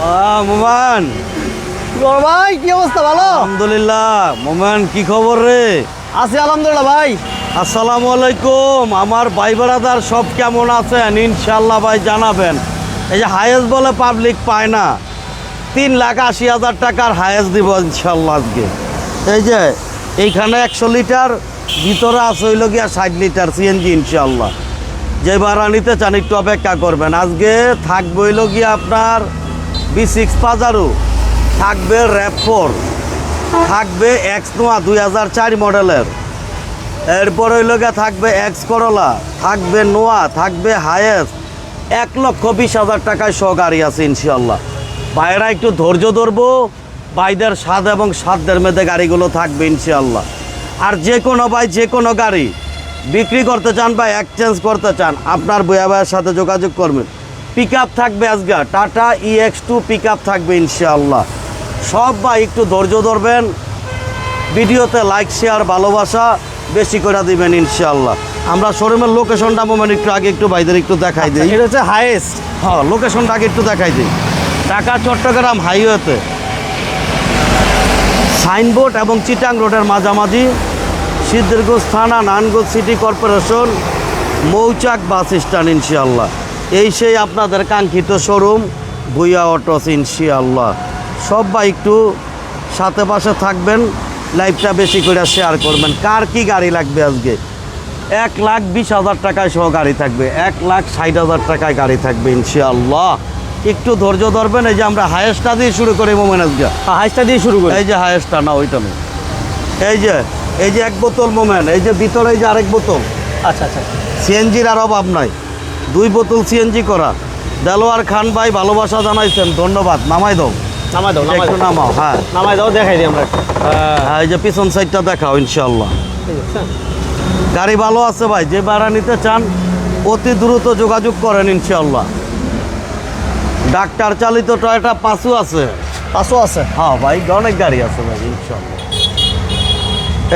মোমান। ভাই কি অবস্থা? ভালো? আলহামদুলিল্লাহ। মোমান কি খবর রে? আছি আলহামদুলিল্লাহ ভাই। আসসালামু আলাইকুম। আমার ভাই বেড়াদার সব কেমন আছেন? ইনশাল্লাহ ভাই জানাবেন। এই যে হায়েস্ট বলে পাবলিক পায় না। তিন লাখ আশি হাজার টাকার হায়েস্ট দিব ইনশাল্লাহ আজকে। এই যে এইখানে একশো লিটার ভিতরে আছে হইল গিয়া ষাট লিটার সিএনজি ইনশাল্লাহ যে ভাড়া নিতে চান একটু অপেক্ষা করবেন। আজকে থাকবে হইল গিয়া আপনার বি সিক্স পাজারু। থাকবে র্যাপ ফোর। থাকবে এক্স নোয়া দুই হাজার চার মডেলের। এরপর হইল গিয়া থাকবে এক্স করলা। থাকবে নোয়া, থাকবে হায়েস্ট। এক লক্ষ বিশ হাজার টাকায় সহ গাড়ি আছে ইনশাল্লাহ বাইরা একটু ধৈর্য ধরবো। বাইদের স্বাদ এবং সাধ্যের মধ্যে গাড়িগুলো থাকবে ইনশাল্লাহ আর যে কোনো ভাই, যে কোনো গাড়ি বিক্রি করতে চান বা এক্সচেঞ্জ করতে চান, আপনার বয়া ভাইয়ের সাথে যোগাযোগ করবেন। পিক আপ থাকবে আজকে। Tata E X two pick up থাকবে ইনশাল্লাহ সব বা একটু ধৈর্য ধরবেন। ভিডিওতে লাইক শেয়ার ভালোবাসা বেশি করে দিবেন ইনশাল্লাহ আমরা শোরুমের লোকেশনটা মোমেন্ট একটু আগে একটু বাইদের একটু দেখাই দিই। এটা হচ্ছে হাইয়েস্ট হ্যাঁ লোকেশনটা আগে একটু দেখাই দিই। ঢাকা চট্টগ্রাম হাইওয়েতে সাইনবোর্ড এবং চিটাং রোডের মাঝামাঝি। সিদ্ধিরগঞ্জ থানা Narayanganj city corporation Mouchak bus stand ইনশাল্লাহ এই সেই আপনাদের কাঙ্ক্ষিত শোরুম ভুইয়া অটোস ইনশাল্লাহ সব বা একটু সাথে পাশে থাকবেন লাইভটা বেশি করে শেয়ার করবেন। কার কি গাড়ি লাগবে আজকে? এক লাখ বিশ হাজার টাকায় সহ গাড়ি থাকবে এক লাখ ষাট হাজার টাকায় গাড়ি থাকবে ইনশাআল্লাহ। একটু ধৈর্য ধরবেন এই যে আমরা হায়েস্টটা দিয়ে শুরু করি মোমেন আজকে। হাইসটা দিয়ে শুরু করি। এই যে হায়েস্টটা না ওইটা নেই এই যে এই যে এক বোতল মোমেন এই যে ভিতরে এই যে আরেক বোতল। আচ্ছা আচ্ছা। সিএনজির আর অভাব নাই। দুই বোতল সিএনজি করা। দেলোয়ার খান ভাই ভালোবাসা জানাইছেন ধন্যবাদ। নামাই দাও। নামাই দাও একটু নামাও হ্যাঁ। নামাই দাও দেখাই দিই আমরা একটু। হ্যাঁ। হ্যাঁ এই যে পিছন সাইডটা দেখাও ইনশাল্লাহ গাড়ি ভালো আছে ভাই যে ভাড়া নিতে চান অতি দ্রুত যোগাযোগ করেন ইনশাল্লাহ ডাক্তার চালিত টয়টা পাঁচও আছে। পাঁচশো আছে। হ্যাঁ ভাই অনেক গাড়ি আছে ভাই ইনশাল্লাহ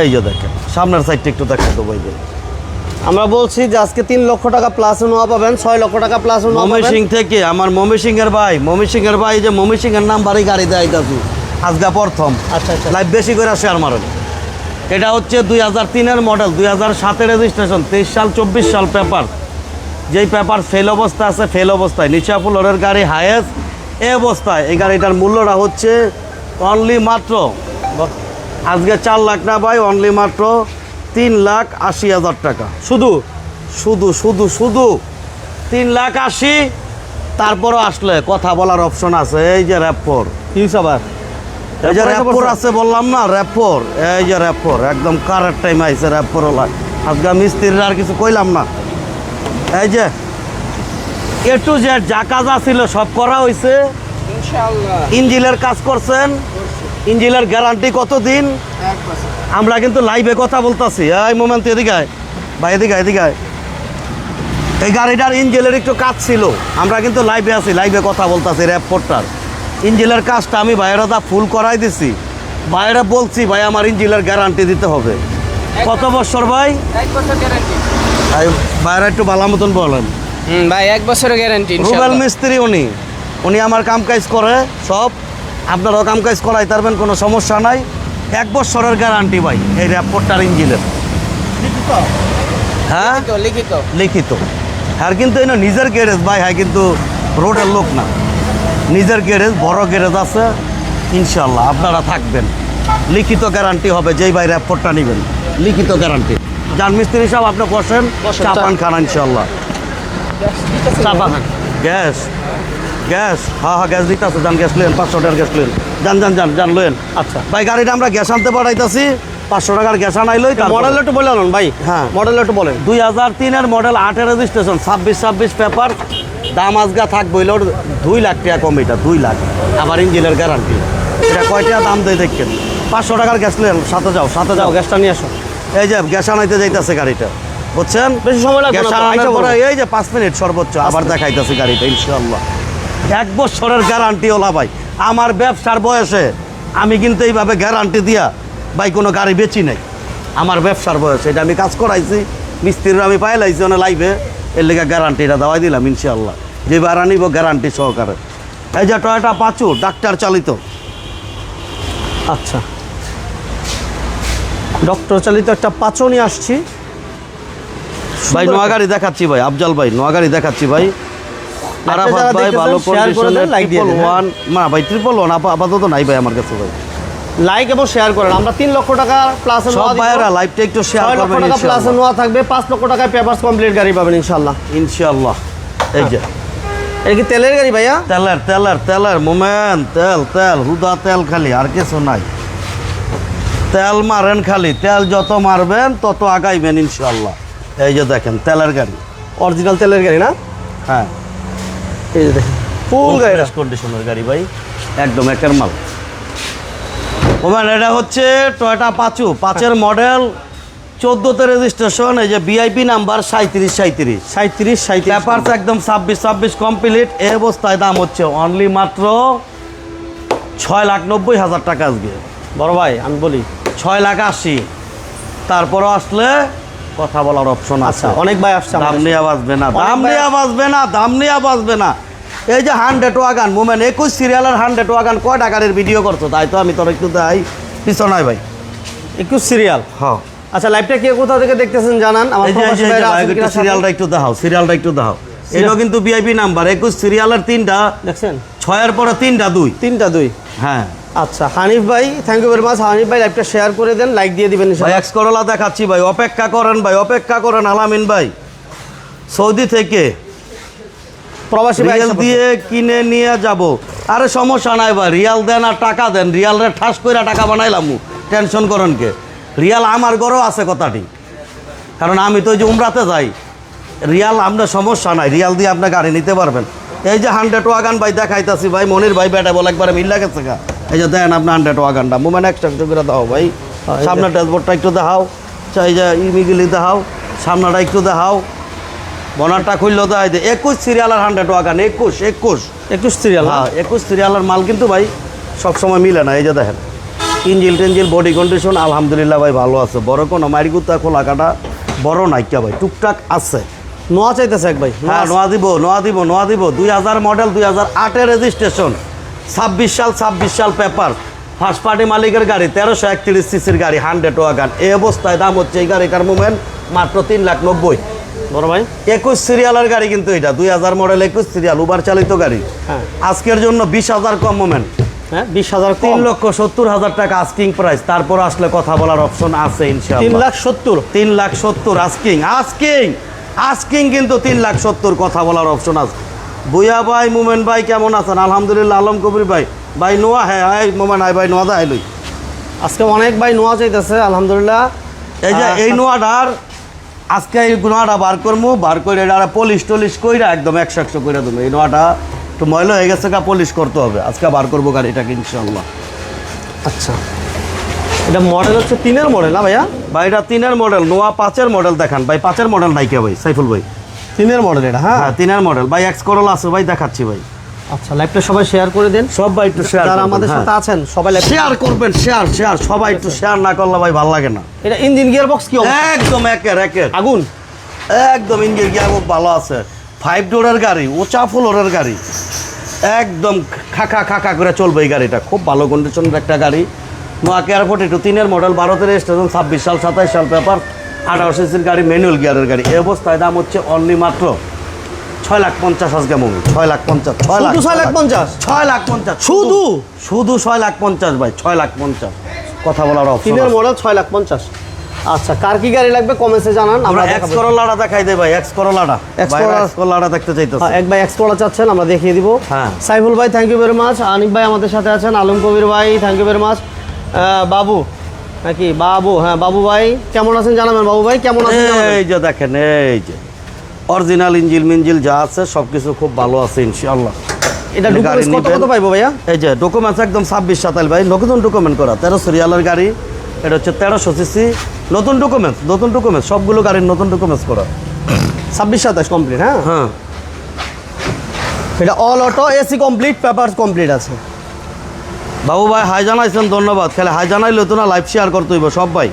এই যে দেখেন সামনের সাইডটা একটু দেখা দেবো ভাই আমরা বলছি যে আজকে তিন লক্ষ টাকা প্লাস নোয়া পাবেন ছয় লক্ষ টাকা প্লাস নোয়া মমি সিং থেকে আমার মমি সিং এর ভাই মমি সিং এর ভাই যে মমি সিং এর নাম্বারই গাড়ি দেয় আইতাছি আজকে প্রথম। আচ্ছা আচ্ছা। লাইভ বেশি করে শেয়ার মারেন। এটা হচ্ছে দুই হাজার তিনের মডেল দুই হাজার সাতের রেজিস্ট্রেশন তেইশ সাল চব্বিশ সাল পেপার যেই পেপার ফেল অবস্থা আছে ফেল অবস্থায়। নিচা ফুলরের গাড়ি হায়েস্ট এ অবস্থায়। এই গাড়িটার মূল্যটা হচ্ছে অনলি মাত্র আজকে চার লাখ না ভাই অনলি মাত্র তিন লাখ আশি হাজার টাকা। শুধু? শুধু শুধু শুধু। তিন লাখ আশি তারপরও আসলে কথা বলার অপশন আছে। এই যে র্যাপর হিউজ আবার এই যে র্যাপর আছে বললাম না র্যাপর এই যে র্যাপর একদম কারেক্ট টাইম আইছে র্যাপর ওলা আজকে মিস্ত্রির আর কিছু কইলাম না। এই যে এ টু জেড যা কাজ ছিল সব করা হয়েছে ইঞ্জিলের কাজ করছেন। ইঞ্জিলের গ্যারান্টি কতদিন? আমরা কিন্তু লাইভে কথা বলতাছি। এই মোমেন্ট এদিকে আয়। ভাই এদিকে এদিকে এই গাড়িটার ইঞ্জিলের একটু কাজ ছিল। আমরা কিন্তু লাইভে আছি লাইভে কথা বলতাছি র্যাপোর্টটার ইঞ্জিলের কাজটা আমি বাইরে দা ফুল করাই দিছি। বাইরে বলছি ভাই আমার ইঞ্জিলের গ্যারান্টি দিতে হবে। কত বছর। ভাই? ভাই বাইরে একটু ভালো মতন বলেন। ভাই এক বছরের গ্যারান্টি রুবেল মিস্ত্রি উনি। উনি আমার কাম কাজ করে সব আপনারাও কাম কাজ করাই পারবেন কোনো সমস্যা নাই। এক বছরের গ্যারান্টি ভাই এই র্যাপোর্টটার ইঞ্জিনের হ্যাঁ? লিখিত লিখিত। আর কিন্তু এনে নিজের গ্যারেজ ভাই হ্যাঁ কিন্তু রোডের লোক না। নিজের গ্যারেজ বড় গ্যারেজ আছে ইনশাল্লাহ আপনারা থাকবেন। লিখিত গ্যারান্টি হবে যেই ভাই র্যাপোর্টটা নেবেন। লিখিত গ্যারান্টি যান মিস্ত্রি সাহেব আপনি বসেন। চাপান খান ইনশাল্লাহ গ্যাস গ্যাস? হ্যাঁ হ্যাঁ গ্যাস দিতে আছে যান গ্যাস লেন পাঁচশো টাকার গ্যাস লেন যান যান যান যান লেন আচ্ছা। ভাই গাড়িটা আমরা গ্যাস আনতে পাঠাইতেছি পাঁচশো টাকার গ্যাস আনাইলই মডেল একটু বলে আনুন ভাই। হ্যাঁ। মডেল একটু বলেন। দুই হাজার তিনের মডেল আটের রেজিস্ট্রেশন ছাব্বিশ ছাব্বিশ পেপার দাম আজগা থাকবে হইল দুই লাখ টাকা কম এটা দুই লাখ। আবার ইঞ্জিনের গ্যারান্টি এটা কয় টাকা দাম দেয় দেখছেন পাঁচশো টাকার গ্যাস লেন সাথে যাও সাথে যাও গ্যাসটা নিয়ে আসো। এই যে গ্যাস আনাইতে যাইতেছে গাড়িটা বুঝছেন? বেশি সময় লাগবে। এই যে পাঁচ মিনিট সর্বোচ্চ আবার দেখাইতেছে গাড়িটা ইনশাল্লাহ এক বছরের গ্যারান্টি ওলা ভাই। আমার ব্যবসার বয়সে আমি কিন্তু এইভাবে গ্যারান্টি দিয়া ভাই কোনো গাড়ি বেচি নাই। আমার ব্যবসার বয়সে এটা আমি কাজ করাইছি মিস্ত্রির আমি পাইলাইছি অনেক লাইভে এর লেগে গ্যারান্টিটা দেওয়াই দিলাম ইনশাল্লাহ যে ভাড়া নিব গ্যারান্টি সহকারে। এই যে টয়টা পাঁচু ডাক্তার চালিত। আচ্ছা। ডক্টর চালিত একটা পাচনি আসছি। ভাই নোয়াগাড়ি দেখাচ্ছি ভাই আফজাল ভাই নোয়াগাড়ি দেখাচ্ছি ভাই। আরাফাত যারা ভাই ভালো করে কন্ডিশনের ট্রিপল। ওয়ান না ভাই ট্রিপল ওয়ান আপাতত নাই ভাই আমার কাছে ভাই। লাইক এবং শেয়ার করেন। আমরা তিন লক্ষ টাকা প্লাস সব ভাইয়েরা লাইভটা একটু শেয়ার ছয় লক্ষ টাকা প্লাস নোয়া থাকবে। পাঁচ লক্ষ টাকায় পেপারস কমপ্লিট গাড়ি পাবেন ইনশাল্লাহ এই যে। এটা কি তেলের গাড়ি ভাইয়া? তেলের তেলের তেলের মোমেন তেল তেল হুদা তেল খালি আর কিছু নাই। তেল মারেন খালি তেল যত মারবেন তত আগাইবেন ইনশাআল্লাহ। এই যে দেখেন তেলের গাড়ি। অরিজিনাল তেলের গাড়ি না? হ্যাঁ। এই যে দেখেন ফুল গাড়িটা কন্ডিশনের গাড়ি ভাই। একদম একের মাল। ওমান এটা হচ্ছে টয়টা পাঁচু পাঁচের মডেল চোদ্দোতে রেজিস্ট্রেশন এই যে বিআইপি নাম্বার সাঁত্রিশ সাঁত্রিশ সাঁত্রিশ সাঁত্রিশ পেপারস একদম ছাব্বিশ ছাব্বিশ কমপ্লিট এই অবস্থায় দাম হচ্ছে অনলি মাত্র ছয় লাখ নব্বই হাজার টাকা আজকে। বড় ভাই আমি বলি। ছয় লাখ আশি। তারপরও আসলে কথা বলার অপশন আছে। আচ্ছা অনেক ভাই আসছে দাম নিয়ে বাঁচবে না দাম নিয়ে বাঁচবে না দাম নিয়ে বাঁচবে না। এই যে হান্ড্রেড ওয়াগান মুমেন্ট একুশ সিরিয়ালের হান্ড্রেড ওয়াগান কয় টাকার ভিডিও করছ? তাই তো আমি তোর একটু দেখাই। পিছনায় ভাই। একুশ সিরিয়াল হ্যাঁ। আচ্ছা লাইভটা কে কোথা থেকে দেখতেছেন জানান? আমার? সিরিয়ালটা একটু দেখাও সিরিয়ালটা একটু দেখাও। এটাও কিন্তু বিআইপি নাম্বার একুশ সিরিয়ালের তিনটা। দেখছেন? ছয়ের পরে তিনটা দুই। তিনটা দুই। হ্যাঁ। আচ্ছা হানিফ ভাই thank you very much Hanif ভাই লাইভটা শেয়ার করে দেন লাইক দিয়ে দিবেন ভাই এক্স করলা দেখাচ্ছি ভাই অপেক্ষা করেন ভাই অপেক্ষা করেন আলামিন ভাই। সৌদি থেকে প্রবাসী ভাই রিয়াল দিয়ে কিনে নিয়ে যাব। আরে সমস্যা নাই ভাই রিয়াল দেন আর টাকা দেন রিয়াল রে ঠাস কইরা টাকা বানাইলাম। টেনশন করেন কে? রিয়াল আমার ঘরেও আছে কথাটি। কারণ আমি তো ওই যে উমরাতে যাই। রিয়াল আপনার সমস্যা নাই রিয়াল দিয়ে আপনি গাড়ি নিতে পারবেন। এই যে হান্ড্রেড ওয়াগান ভাই দেখাইতাছি ভাই মনির ভাই বেটা বলে একবারে মিল গেছে গা। এই যে দেন আপনি হান্ড্রেড ওয়াগানটা মোমেন্ট একটা একটু করে দাও ভাই। হ্যাঁ, এই যে- সামনে ড্যাশবোর্ডটা একটু দেখাও। চাই যে ইমিগুলি দেখাও। সামনেটা একটু দেখাও। বনারটা খুললো দেয় যে একুশ সিরিয়াল আর হান্ড্রেড ওয়াগান একুশ একুশ। একুশ সিরিয়াল হ্যাঁ? একুশ সিরিয়ালের মাল কিন্তু ভাই সবসময় মিলে না এই যে দেখেন। ইঞ্জিল টেঞ্জিল বডি কন্ডিশন আলহামদুলিল্লাহ ভাই ভালো আছে। বড় কোনো মারিগুতা খোলা কাটা বড় নাইকা ভাই টুকটাক আছে। নোয়া চাইতেছে এক ভাই হ্যাঁ নোয়া দিব নোয়া দিব নোয়া দিব। দুই হাজার মডেল দুই হাজার আটের রেজিস্ট্রেশন ছাব্বিশ সাল ছাব্বিশ সাল পেপার। ফার্স্ট পার্টি মালিকের গাড়ি তেরোশো একত্রিশ সিসির গাড়ি হান্ড্রেড ওয়াগান এই অবস্থায় দাম হচ্ছে এই গাড়িটার মুভমেন্ট মাত্র তিন লাখ নব্বই। বড় ভাই। একুশ সিরিয়ালের গাড়ি কিন্তু এটা দুই হাজার মডেল একুশ সিরিয়াল উবার চালিত গাড়ি। হ্যাঁ। আজকের জন্য বিশ হাজার কম মোমেন্ট হ্যাঁ বিশ হাজার তিন লক্ষ সত্তর হাজার টাকা আস্কিং প্রাইস তারপর আসলে কথা বলার অপশন আছে তিন লাখ সত্তর। তিন লাখ সত্তর আস্কিং আস্কিং আস্কিং কিন্তু তিন লাখ সত্তর কথা বলার অপশন আছে। বুয়া ভাই মুমেন ভাই কেমন আছেন? আলহামদুলিল্লাহ আলম কবির ভাই। ভাই নোয়া হ্যাঁ হ্যাঁ মোমেন হাই ভাই নোয়া লই। আজকে অনেক ভাই নোয়া চাইতেছে আলহামদুলিল্লাহ। এই যে এই নোয়াটার আজকে এই নোয়াটা বার করব বার করে এটা পলিশ টলিশ কইরা একদম একশো একশো করে দেবো। এই নোয়াটা একটু ময়লা হয়ে গেছে কা পলিশ করতে হবে। আজকে বার করব গাড়িটাকে ইনশাল্লাহ আচ্ছা। এটা মডেল হচ্ছে তিনের মডেল না ভাইয়া? ভাই এটা তিনের মডেল নোয়া পাঁচের মডেল দেখান। ভাই পাঁচের মডেল নাই কে ভাই? সাইফুল ভাই। তিনের মডেল এটা হ্যাঁ? হ্যাঁ তিনের মডেল ভাই এক্স করল আছে ভাই দেখাচ্ছি ভাই। আচ্ছা লাইভটা সবাই শেয়ার করে দেন। সব ভাই একটু শেয়ার যারা আমাদের সাথে আছেন সবাই লাইভ শেয়ার করবেন শেয়ার শেয়ার সবাই একটু শেয়ার না করলে ভাই ভালো লাগে না। এটা ইঞ্জিন গিয়ার বক্স কি? একদম একের একের। আগুন? একদম ইঞ্জিন গিয়ার খুব ভালো আছে। ফাইভ ডোরের গাড়ি উঁচা ফ্লোরের গাড়ি। একদম খাকা খাকা করে চলবে এই গাড়িটা। খুব ভালো কন্ডিশনের একটা গাড়ি। নোয়া কেয়ার একটু তিনের মডেল ভারতের স্টেশন ছাব্বিশ সাল সাতাইশ সাল পেপার আঠারো সিসির গাড়ি ম্যানুয়াল গিয়ারের গাড়ি। এই অবস্থায় দাম হচ্ছে অনলি মাত্র ছয় লাখ পঞ্চাশ আজকে মুভি ছয় লাখ পঞ্চাশ ছয় লাখ ছয় লাখ পঞ্চাশ? ছয় লাখ পঞ্চাশ শুধু? শুধু? ছয় লাখ পঞ্চাশ ভাই ছয় লাখ পঞ্চাশ। কথা বলার অপশন তিনের মডেল ছয় লাখ পঞ্চাশ। আচ্ছা কার কি গাড়ি লাগবে? কমেন্টে জানান আমরা এক্স। করলাটা দেখাই দেই ভাই এক্স করলাটা এক্স করলাটা দেখতে চাইতেছি। হ্যাঁ, এক ভাই এক্সপ্লোরা চাচ্ছেন আমরা দেখিয়ে দিব। হ্যাঁ। সাইফুল ভাই thank you very much Hanif ভাই আমাদের সাথে আছেন। আলম কবির ভাই থ্যাংক ইউ ভেরি মাচ বাবু নাকি? বাবু হ্যাঁ বাবু ভাই কেমন আছেন জানাবেন? বাবু ভাই কেমন আছেন এই যে দেখেন এই যে। অরিজিনাল ইঞ্জিল মিঞ্জিল যা আছে সবকিছু খুব ভালো আছে ইনশাআল্লাহ। এটা ডকুমেন্টস কত। কত পাইবো ভাইয়া? এই যে ডকুমেন্টস একদম ছাব্বিশ সাতাইল ভাই নতুন ডকুমেন্ট করা তেরো সিরিয়ালের গাড়ি এটা হচ্ছে তেরোশো সিসি নতুন ডকুমেন্টস নতুন ডকুমেন্টস সবগুলো গাড়ির নতুন ডকুমেন্টস করা। ছাব্বিশ সাতাশ কমপ্লিট হ্যাঁ? হ্যাঁ। এটা all auto AC complete paper complete আছে। বাবু ভাই হাই জানাইছেন ধন্যবাদ। খেলে হাই জানাইলে তো না লাইভ শেয়ার করতে হইব সব ভাই।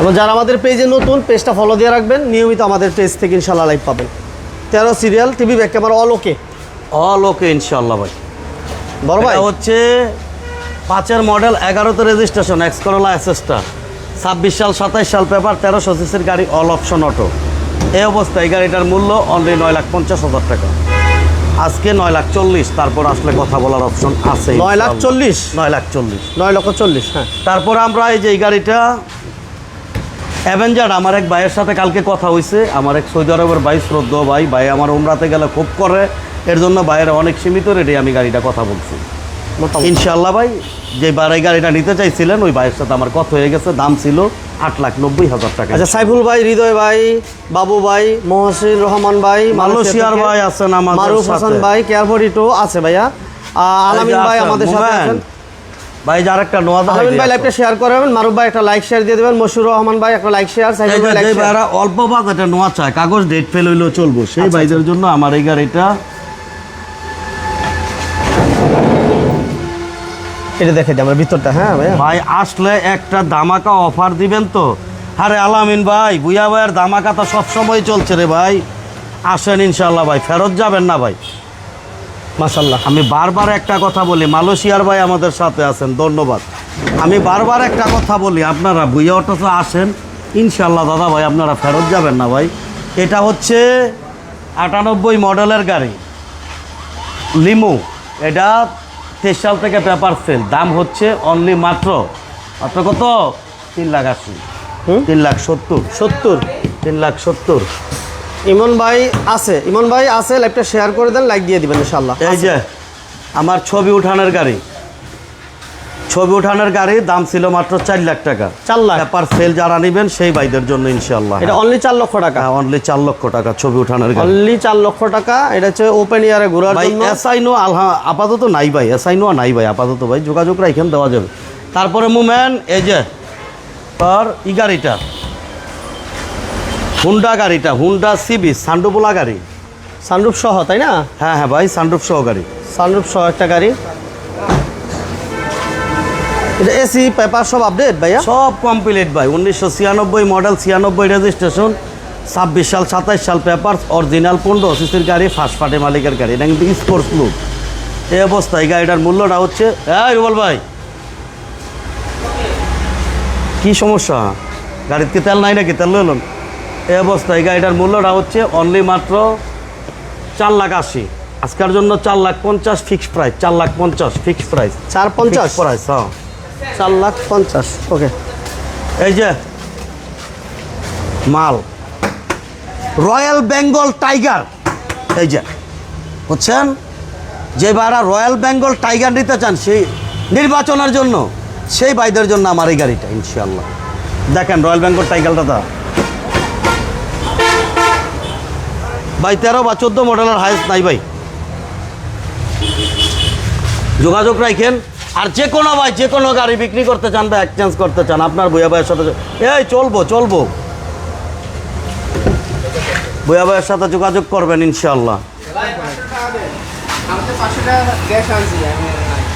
এবং যারা আমাদের পেজে নতুন পেজটা ফলো দিয়ে রাখবেন নিয়মিত আমাদের পেজ থেকে ইনশাল্লাহ লাইভ পাবেন। তেরো serial TV back camera all okay all okay ইনশাল্লাহ ভাই। বড় ভাই। হচ্ছে পাঁচের মডেল এগারোতে রেজিস্ট্রেশন এক্স করোলা ছাব্বিশ সাল সাতাইশ সাল পেপার তেরোশো সিসির গাড়ি অল অপশন অটো এই অবস্থায় এই গাড়িটার মূল্য অনলি নয় লাখ পঞ্চাশ হাজার টাকা। আজকে নয় লাখ চল্লিশ তারপর আসলে কথা বলার অপশন আছে নয় লাখ চল্লিশ? নয় লাখ চল্লিশ। নয় লক্ষ চল্লিশ হ্যাঁ। তারপর আমরা এই যে এই গাড়িটা অ্যাভেঞ্জার আমার এক ভাইয়ের সাথে কালকে কথা হয়েছে আমার এক সৌদি আরবের ভাই শ্রদ্ধ ভাই ভাই আমার উমরাতে গেলে খুব করে এর জন্য ভাইয়ের অনেক সীমিত রেটে আমি গাড়িটা কথা বলছি। ইনশাল্লাহ ভাই যে বার এই গাড়িটা নিতে চাইছিলেন ওই ভাইয়ের সাথে আমার কথা হয়ে গেছে দাম ছিল আট লাখ নব্বই হাজার টাকা। আচ্ছা সাইফুল ভাই হৃদয় ভাই বাবু ভাই মহসিন রহমান ভাই মালয়েশিয়ার ভাই আছেন আমাদের মারুফ হাসান। ভাই কেয়ারফরিটো আছে ভাইয়া। আলামিন ভাই আমাদের সাথে আছেন। ভাই যার একটা নোয়া আলামিন ভাই লাইভটা শেয়ার করবেন মারুফ ভাই একটা লাইক শেয়ার দিয়ে দেবেন মশুর রহমান ভাই একটা লাইক শেয়ার সাইফুল ভাই লাইক শেয়ার ভাইরা অল্প বাজেটে নোয়া চায় কাগজ ডেট ফেল হইলেও চলবো। আচ্ছা, সেই ভাইদের জন্য আমার এই গাড়িটা এটা দেখে দিই, আমরা ভিতরটা হ্যাঁ ভাই, আসলে একটা দামাকা অফার দিবেন তো? আরে আলামিন ভাই বুয়া ভাইয়ের দামাকা তো সবসময় চলছে রে ভাই। আসেন ইনশাল্লাহ ভাই, ফেরত যাবেন না ভাই। মাশাল্লাহ আমি বারবার একটা কথা বলি, মালয়েশিয়ার ভাই আমাদের সাথে আছেন, ধন্যবাদ। আমি বারবার একটা কথা বলি, আপনারা বুয়া অটোতে আসেন ইনশাল্লাহ দাদা ভাই, আপনারা ফেরত যাবেন না ভাই। এটা হচ্ছে আটানব্বই মডেলের গাড়ি। লিমু, এটা তেইশ সাল থেকে পেপার সেল। দাম হচ্ছে অনলি মাত্র মাত্র কত? তিন লাখ আশি। হুম? তিন লাখ সত্তর। সত্তর? তিন লাখ সত্তর। ইমন ভাই আছে। ইমন ভাই আছে লাইভটা শেয়ার করে দেন লাইক দিয়ে দিবেন ইনশাল্লাহ এই যে আমার ছবি উঠানোর গাড়ি। ছবি উঠানোর গাড়ি দাম ছিল মাত্র চার লাখ টাকা। চার লাখ? পেপার সেল যারা নেবেন সেই ভাইদের জন্য ইনশাল্লাহ এটা অনলি চার লক্ষ টাকা? অনলি চার লক্ষ টাকা ছবি উঠানোর গাড়ি। অনলি চার লক্ষ টাকা এটা হচ্ছে ওপেন ইয়ারে ঘোরার ভাই এসআইনো আলহা আপাতত নাই ভাই এসআইনো নাই ভাই আপাতত ভাই যোগাযোগ রাখেন দেওয়া যাবে। তারপরে মুমেন এই যে তোর ই গাড়িটা। হুন্ডা গাড়িটা হুন্ডা সিবি সান্ডুবোলা গাড়ি। সানরুফ সহ তাই না? হ্যাঁ হ্যাঁ ভাই সানরুফ সহ গাড়ি। সানরুফ সহ একটা গাড়ি। এটা এসি পেপার সব আপডেট ভাইয়া? সব কমপ্লিট ভাই। উনিশশো ছিয়ানব্বই মডেল ছিয়ানব্বই রেজিস্ট্রেশন ছাব্বিশ সাল সাতাইশ সাল পেপার অরিজিনাল পনেরো সিসির গাড়ি ফার্স্ট পার্টি মালিকের গাড়ি। এটা কিন্তু স্পোর্টস লুক এই অবস্থায় গাড়িটার মূল্যটা হচ্ছে হ্যাঁ রুবল ভাই। কি সমস্যা? গাড়িতে কি তেল নাই নাকি? তেল লইলেন এই অবস্থায় গাড়িটার মূল্যটা হচ্ছে অনলি মাত্র চার লাখ আশি। আজকের জন্য চার লাখ পঞ্চাশ ফিক্সড প্রাইস চার লাখ পঞ্চাশ ফিক্সড প্রাইস চার পঞ্চাশ? প্রাইস হ্যাঁ। চার লাখ পঞ্চাশ, ওকে। এই যে, মাল। রয়্যাল বেঙ্গল টাইগার, এই যে, বুঝছেন? যে ভাড়া রয়্যাল বেঙ্গল টাইগার নিতে চান সেই নির্বাচনের জন্য, সেই ভাইদের জন্য আমার এই গাড়িটা ইনশাল্লাহ দেখেন রয়্যাল বেঙ্গল টাইগারটা দা ভাই, তেরো বা চোদ্দ মডেলের হাইস্ট নাই ভাই। যোগাযোগ রাখেন। আর যে কোনো ভাই যে কোনো গাড়ি বিক্রি করতে চান বা এক্সচেঞ্জ করতে চান আপনার বইয়া ভাইয়ের সাথে এই চলবো চলবো। বইয়া ভাইয়ের সাথে যোগাযোগ করবেন ইনশাল্লাহ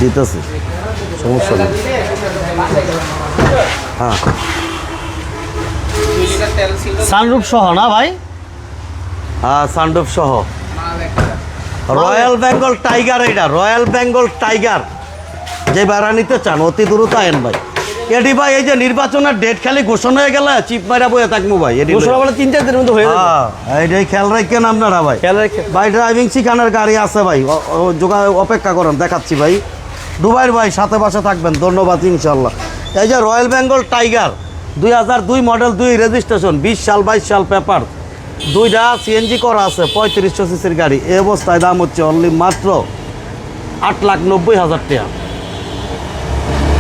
দিতেছি সমস্যা নেই। হ্যাঁ। সানরুফ সহ না ভাই? হ্যাঁ সানডুপ সহ। রয়্যাল বেঙ্গল টাইগার এটা রয়্যাল বেঙ্গল টাইগার। যে ভাড়া নিতে চান অতি দ্রুত আয়েন ভাই। এডি ভাই এই যে নির্বাচনের ডেট খালি ঘোষণা হয়ে গেলে চিপ মারা বয়ে থাকব ভাই এডি ঘোষণা বলে তিন চার দিনের মধ্যে হয়ে যাবে। হ্যাঁ এইটাই খেয়াল রাখেন আপনারা ভাই। খেয়াল রেখে ভাই ড্রাইভিং শিখানোর গাড়ি আছে ভাই যোগা অপেক্ষা করেন দেখাচ্ছি ভাই। দুবাইয়ের ভাই সাথে পাশে থাকবেন ধন্যবাদ ইনশাল্লাহ এই যে রয়্যাল বেঙ্গল টাইগার দুই হাজার দুই মডেল দুই রেজিস্ট্রেশন বিশ সাল বাইশ সাল পেপার দুইটা সিএনজি করা আছে পঁয়ত্রিশশো সিসির গাড়ি। এই অবস্থায় দাম হচ্ছে অনলি মাত্র আট লাখ নব্বই হাজার টাকা।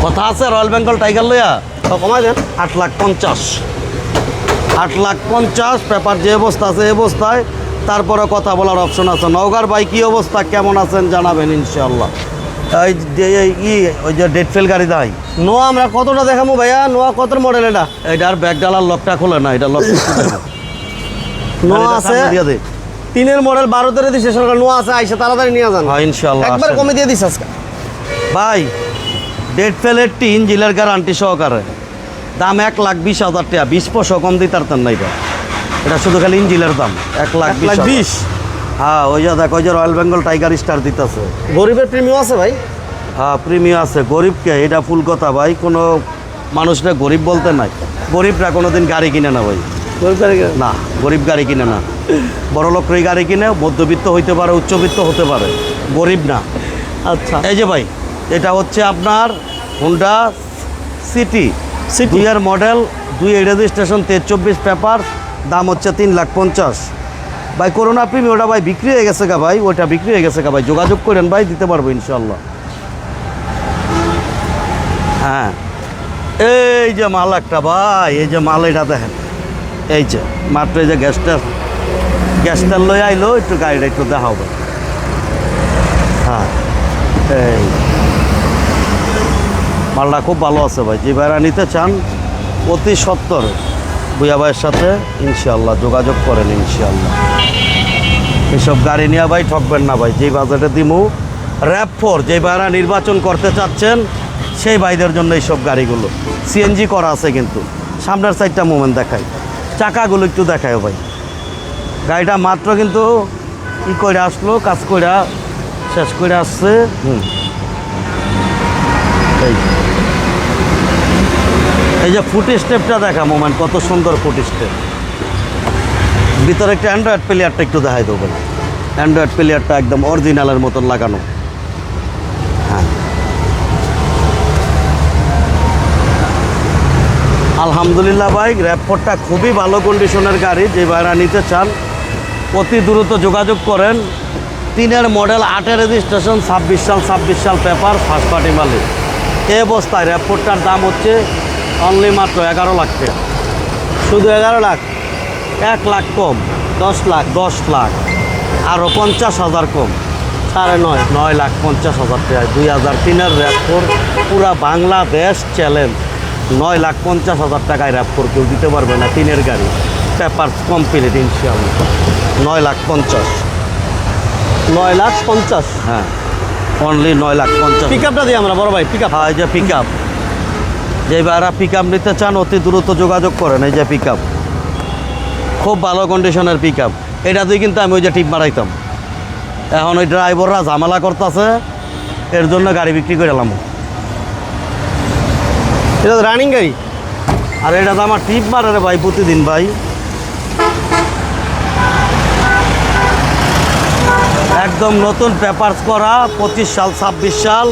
কথা আছে রয়্যাল বেঙ্গল টাইগার লইয়া? তো কমাই দেন আট লাখ পঞ্চাশ। আট লাখ পঞ্চাশ পেপার যে অবস্থা আছে এই অবস্থায়। তারপরে কথা বলার অপশন আছে। নওগার ভাই কী অবস্থা কেমন আছেন জানাবেন ইনশাল্লাহ এই যে এই ই ওই যে ডেট ফেল গাড়ি দাই নোয়া আমরা কতটা দেখাবো ভাইয়া? নোয়া কত মডেল এটা? এটার ব্যাগ ডালার লকটা খোলে না এটা লক নোয়া আছে। তিনের মডেল বারোতে দিচ্ছে সরকার নোয়া আছে আইসা তাড়াতাড়ি নিয়ে যান। হ্যাঁ ইনশাল্লাহ একবার কমে দিয়ে দিস আজকে। ভাই ডেট ফেলের টিন জিলের গ্যারান্টি সহকারে। দাম এক লাখ বিশ হাজার টাকা। বিশ পয়সা কম দিতে পারতেন না এটা এটা শুধু খালি ইঞ্জিলের দাম। এক লাখ লাখ বিশ হ্যাঁ ওই যে দেখ ওই যে রয়্যাল বেঙ্গল টাইগার স্টার দিতেছে। গরিবের প্রিমিয়াম আছে ভাই? হ্যাঁ প্রিমিয়াম আছে। গরিবকে এটা ফুল কথা ভাই কোনো মানুষরা গরিব বলতে নাই। গরিবরা কোনো দিন গাড়ি কিনে না? ভাই না গরিব গাড়ি কিনে না। বড় লোকরাই গাড়ি কিনে মধ্যবিত্ত হইতে পারে উচ্চবিত্ত হতে পারে। গরিব না। আচ্ছা। এই যে ভাই এটা হচ্ছে আপনার হুন্ডা সিটি দুই এর মডেল দুই রেজিস্ট্রেশন তেজ চব্বিশ পেপার দাম হচ্ছে তিন লাখ পঞ্চাশ। ভাই করোনা প্রিমি ওটা ভাই বিক্রি হয়ে গেছে গা ভাই ওটা বিক্রি হয়ে গেছে গা ভাই। যোগাযোগ করেন ভাই দিতে পারব ইনশাল্লাহ হ্যাঁ। এই যে মাল একটা ভাই এই যে মাল এটা দেখেন। এই যে মাত্র এই যে গ্যাসটা গ্যাসটা লই আইলো একটু গাড়িটা একটু ভাই। হ্যাঁ এই। মালটা খুব ভালো আছে ভাই। যে ভাইরা নিতে চান, অতি সত্তর বুয়া ভাইয়ের সাথে ইনশাল্লাহ যোগাযোগ করেন ইনশাল্লাহ এসব গাড়ি নিয়ে ভাই ঠকবেন না ভাই। যে বাজেটে দিমু র্যাপ ফোর যে ভাইরা নির্বাচন করতে চাচ্ছেন, সেই ভাইদের জন্য এইসব গাড়িগুলো। সিএনজি করা আছে কিন্তু। সামনের সাইডটা মোমেন্ট দেখায় চাকাগুলো একটু দেখায় ভাই। গাড়িটা মাত্র কিন্তু ই করে আসলো, কাজ করে শেষ করে আসছে। হুম। এই যে ফুট স্টেপটা দেখা মোমেন্ট কত সুন্দর ফুট স্টেপ। ভিতরে একটা অ্যান্ড্রয়েড প্লেয়ারটা একটু দেখাই দেবো অ্যান্ড্রয়েড প্লেয়ারটা একদম অরিজিনালের মতন লাগানো। হ্যাঁ। আলহামদুলিল্লাহ ভাই র্যাপফোরটা খুবই ভালো কন্ডিশনের গাড়ি, যে ভাইরা নিতে চান, অতি দ্রুত যোগাযোগ করেন। তিনের মডেল আটের রেজিস্ট্রেশন ছাব্বিশ সাল ছাব্বিশ সাল পেপার ফার্স্ট পার্টি মালিক। এ অবস্থায় র্যাপফোরটার দাম হচ্ছে অনলি মাত্র এগারো লাখ টাকা। শুধু এগারো লাখ এক লাখ কম দশ লাখ দশ লাখ আরও পঞ্চাশ হাজার কম। সাড়ে নয় নয় লাখ পঞ্চাশ হাজার টাকা দুই হাজার তিনের র্যাপফোর পুরা বাংলাদেশ চ্যালেঞ্জ নয় লাখ পঞ্চাশ হাজার টাকায় র্যাপফোর কেউ দিতে পারবে না তিনের গাড়ি। পেপার কমপ্লিট ইনশাল্লাহ নয় লাখ পঞ্চাশ। নয় লাখ পঞ্চাশ? হ্যাঁ। অনলি নয় লাখ পঞ্চাশ। পিক আপটা দিই আমরা বড় ভাই পিক আপ হ্যাঁ যে পিক আপ যে ভাইরা পিক আপ নিতে চান অতি দ্রুত যোগাযোগ করেন। এই যে পিক আপ খুব ভালো কন্ডিশনের পিক আপ এটা দিয়ে কিন্তু আমি ওই যে টিপ মারাইতাম। এখন ওই ড্রাইভাররা ঝামেলা করতেছে এর জন্য গাড়ি বিক্রি করে এলাম। এটা তো রানিং গাড়ি? আর এটা তো আমার টিপ মারে রে ভাই প্রতিদিন ভাই। একদম নতুন পেপারস করা পঁচিশ সাল ছাব্বিশ সাল।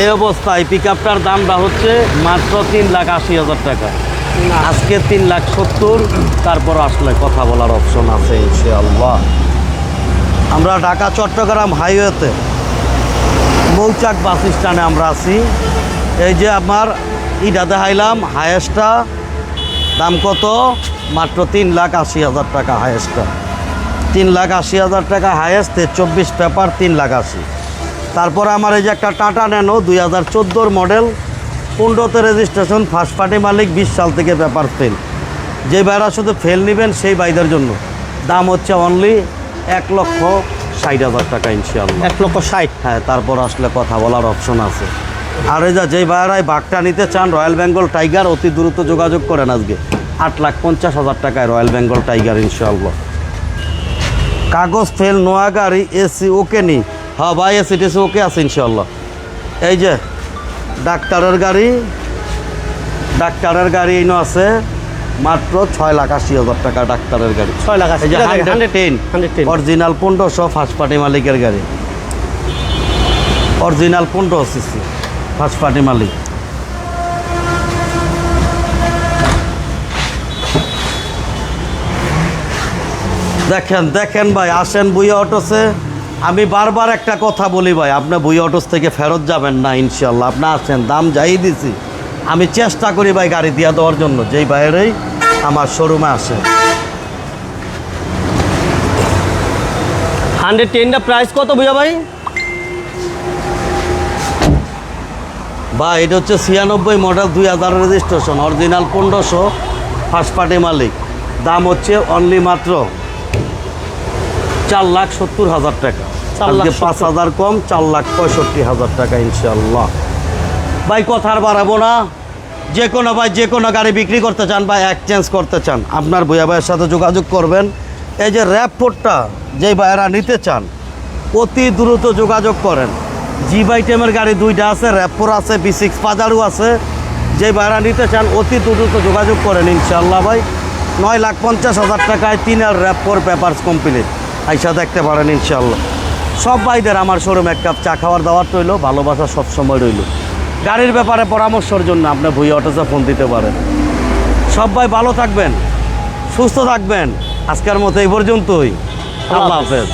এই অবস্থায় পিক আপটার দামটা হচ্ছে মাত্র তিন লাখ আশি হাজার টাকা। আজকে তিন লাখ সত্তর তারপর আসলে কথা বলার অপশন আছে ইনশাআল্লাহ। আমরা ঢাকা চট্টগ্রাম হাইওয়েতে মৌচাক বাস স্ট্যান্ডে আমরা আছি। এই যে আমার ইটা দেখাইলাম হায়েস্টটা দাম কত? মাত্র তিন লাখ আশি হাজার টাকা হায়েস্টটা তিন লাখ আশি হাজার টাকা হায়েস্ট চব্বিশ পেপার তিন লাখ আশি। তারপরে আমার এই যে একটা টাটা ন্যানো দুই হাজার চোদ্দোর মডেল পনেরোতে রেজিস্ট্রেশন ফার্স্ট পার্টি মালিক বিশ সাল থেকে পেপার ফেল যে ভাইরা শুধু ফেল নেবেন সেই ভাইদের জন্য। দাম হচ্ছে অনলি এক লক্ষ ষাট হাজার টাকা ইনশাআল্লাহ। এক লক্ষ ষাট? হ্যাঁ তারপর আসলে কথা বলার অপশন আছে। আর এই যা যেই ভাইয়ারাই বাঘটা নিতে চান রয়্যাল বেঙ্গল টাইগার অতি দ্রুত যোগাযোগ করেন আজকে। আট লাখ পঞ্চাশ হাজার টাকায় রয়্যাল বেঙ্গল টাইগার ইনশাআল্লাহ। কাগজ ফেল নোয়া গাড়ি এসি ওকে নি হ্যাঁ ভাই এসি টেসি ওকে আছে ইনশাল্লাহ এই যে ডাক্তারের গাড়ি ডাক্তারের গাড়ি ইনো আছে মাত্র ছয় লাখ আশি হাজার টাকা ডাক্তারের গাড়ি। ছয় লাখ আশি হান্ড্রেড টেন অরিজিনাল পনেরোশো ফার্স্ট পার্টি মালিকের গাড়ি। অরিজিনাল পনেরো সিসি ফার্স্ট পার্টি মালিক। দেখেন দেখেন ভাই আসেন বুইয়া অটোসে আমি বারবার একটা কথা বলি ভাই, আপনি বই অটোস থেকে ফেরত যাবেন না ইনশাল্লাহ আপনি আসেন দাম যাই দিছি। আমি চেষ্টা করি ভাই গাড়ি দিয়া দেওয়ার জন্য, যেই বাইরেই আমার শোরুমে আসে। হান্ড্রেড টেনটা প্রাইস কত বুঝা ভাই? বা এটা হচ্ছে ছিয়ানব্বই মডেল দুই হাজার রেজিস্ট্রেশন, অরিজিনাল পনেরোশো ফার্স্ট পার্টি মালিক। দাম হচ্ছে অনলি মাত্র চার লাখ সত্তর হাজার টাকা। চার লাখ আজকে পাঁচ হাজার কম চার লাখ পঁয়ষট্টি হাজার টাকা ইনশাল্লাহ ভাই কথা আর বাড়াবো না। যে কোনো ভাই যে কোনো গাড়ি বিক্রি করতে চান বা এক্সচেঞ্জ করতে চান আপনার ভূয়া ভাইয়ের সাথে যোগাযোগ করবেন। এই যে র্যাপোর্টটা যে ভাইয়েরা নিতে চান অতি দ্রুত যোগাযোগ করেন। জি বাইটেমের গাড়ি দুইটা আছে র্যাপোর আছে বি সিক্স পাজারও আছে। যে ভাইয়েরা নিতে চান অতি দ্রুত যোগাযোগ করেন ইনশাল্লাহ ভাই। নয় লাখ পঞ্চাশ হাজার টাকায় তিনের র্যাপোর পেপারস কমপ্লিট আইসা দেখতে পারেন ইনশাল্লাহ সব ভাইদের আমার শোরুম এক কাপ চা খাওয়ার দাওয়ার রইল ভালোবাসা সবসময় রইল। গাড়ির ব্যাপারে পরামর্শের জন্য আপনি ভুই অটোসে ফোন দিতে পারেন। সবাই ভালো থাকবেন সুস্থ থাকবেন। আজকের মতো এই পর্যন্তই। আল্লাহ হাফেজ।